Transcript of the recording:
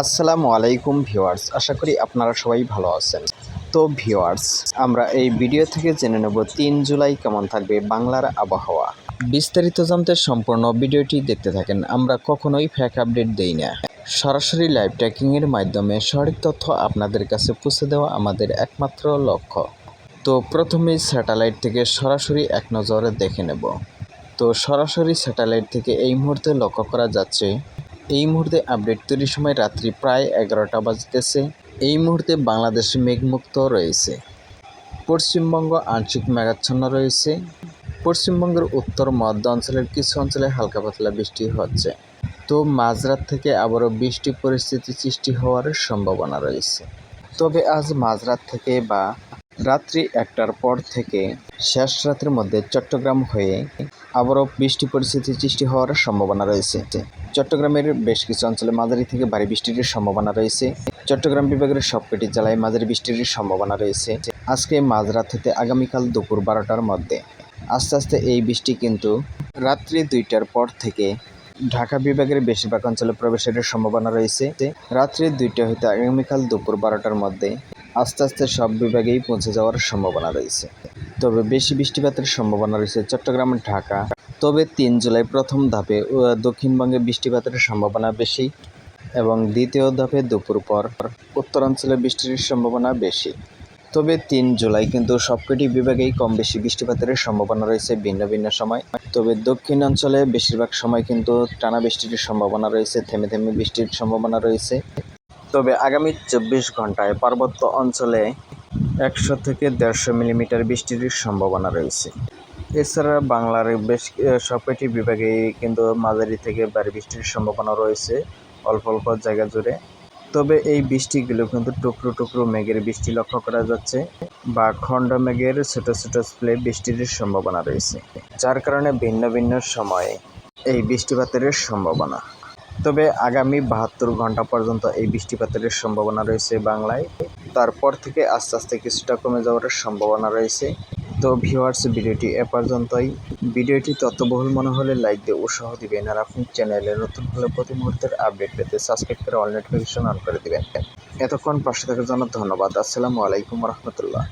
আসসালামু আলাইকুম ভিউয়ার্স, আশা করি আপনারা সবাই ভালো আছেন। তো ভিউয়ার্স, আমরা এই ভিডিও থেকে জেনে নেব তিন জুলাই কেমন থাকবে বাংলার আবহাওয়া। বিস্তারিত জানতে সম্পূর্ণ ভিডিওটি দেখতে থাকেন, আমরা কখনোই ফ্যাক আপডেট দেই না। সরাসরি লাইভ ট্র্যাকিংয়ের মাধ্যমে সঠিক তথ্য আপনাদের কাছে পৌঁছে দেওয়া আমাদের একমাত্র লক্ষ্য। তো প্রথমেই স্যাটেলাইট থেকে সরাসরি এক নজরে দেখে নেব। তো সরাসরি স্যাটেলাইট থেকে এই মুহূর্তে লক্ষ্য করা যাচ্ছে এই মুহূর্তে আপডেট তৈরির সময় রাত্রি প্রায় এগারোটা বাজতেছে এই মুহূর্তে বাংলাদেশ মেঘমুক্ত রয়েছে। পশ্চিমবঙ্গ আংশিক মেঘাচ্ছন্ন রয়েছে। পশ্চিমবঙ্গের উত্তর মধ্য অঞ্চলের কিছু অঞ্চলে হালকা পাতলা বৃষ্টি হচ্ছে। তো মাঝরাত থেকে আবারও বৃষ্টি পরিস্থিতি সৃষ্টি হওয়ার সম্ভাবনা রয়েছে। তবে আজ মাঝরাত থেকে বা রাত্রি একটার পর থেকে শেষ রাতের মধ্যে চট্টগ্রাম হয়ে আবারও বৃষ্টি পরিস্থিতি সৃষ্টি হওয়ার সম্ভাবনা রয়েছে। চট্টগ্রামের বেশ কিছু অঞ্চলে মাঝারি থেকে ভারী বৃষ্টির সম্ভাবনা রয়েছে। চট্টগ্রাম বিভাগের সবকটি জেলায় মাঝারি বৃষ্টির সম্ভাবনা রয়েছে। আজকে মাঝরাত থেকে আগামীকাল দুপুর বারোটার মধ্যে। আস্তে আস্তে এই বৃষ্টি কিন্তু রাত্রি দুইটার পর থেকে ঢাকা বিভাগের বেশিরভাগ অঞ্চলে প্রবেশের সম্ভাবনা রয়েছে। রাত্রি দুইটা হইতে আগামীকাল দুপুর বারোটার মধ্যে আস্তে আস্তে সব বিভাগেই পৌঁছে যাওয়ার সম্ভাবনা রয়েছে। তবে বেশি বৃষ্টিপাতের সম্ভাবনা রয়েছে চট্টগ্রাম, ঢাকা। তবে তিন জুলাই প্রথম ধাপে দক্ষিণবঙ্গে বৃষ্টিপাতের সম্ভাবনা বেশি এবং দ্বিতীয় ধাপে দুপুর পর উত্তরাঞ্চলে বৃষ্টির সম্ভাবনা বেশি। তবে তিন জুলাই কিন্তু সবকটি বিভাগেই কম বেশি বৃষ্টিপাতের সম্ভাবনা রয়েছে ভিন্ন ভিন্ন সময়। তবে দক্ষিণ অঞ্চলে বেশিরভাগ সময় কিন্তু টানা বৃষ্টির সম্ভাবনা রয়েছে, থেমে থেমে বৃষ্টির সম্ভাবনা রয়েছে। তবে আগামী চব্বিশ ঘন্টায় পার্বত্য অঞ্চলে একশো থেকে দেড়শো মিলিমিটার বৃষ্টির সম্ভাবনা রয়েছে। এছাড়া বাংলার বেশ সবকটি বিভাগে কিন্তু মাঝারি থেকে ভারী বৃষ্টির সম্ভাবনা রয়েছে, অল্প অল্প জায়গা জুড়ে। তবে এই বৃষ্টিগুলো কিন্তু টুকরো টুকরো মেঘের বৃষ্টি লক্ষ্য করা যাচ্ছে বা খণ্ড মেঘের ছোট ছোট স্প্লে বৃষ্টির সম্ভাবনা রয়েছে, যার কারণে ভিন্ন ভিন্ন সময়ে এই বৃষ্টিপাতের সম্ভাবনা। তবে আগামী বাহাত্তর ঘণ্টা পর্যন্ত এই বৃষ্টিপাতের সম্ভাবনা রয়েছে বাংলায়। তারপর থেকে আস্তে আস্তে কিছুটা কমে যাওয়ার সম্ভাবনা রয়েছে। তো ভিউয়ার্স ভিডিওটি এ পর্যন্তই। ভিডিওটি তথ্যবহুল মনে হলে লাইক দিয়ে উৎসাহ দিবেন আর আপনি চ্যানেলে নতুন হলে প্রতি মুহূর্তের আপডেট পেতে সাবস্ক্রাইব করে অল নোটিফিকেশন অন করে দিবেন। এতক্ষণ পাশে থাকার জন্য ধন্যবাদ। আসসালামু আলাইকুম রহমতুল্লাহ।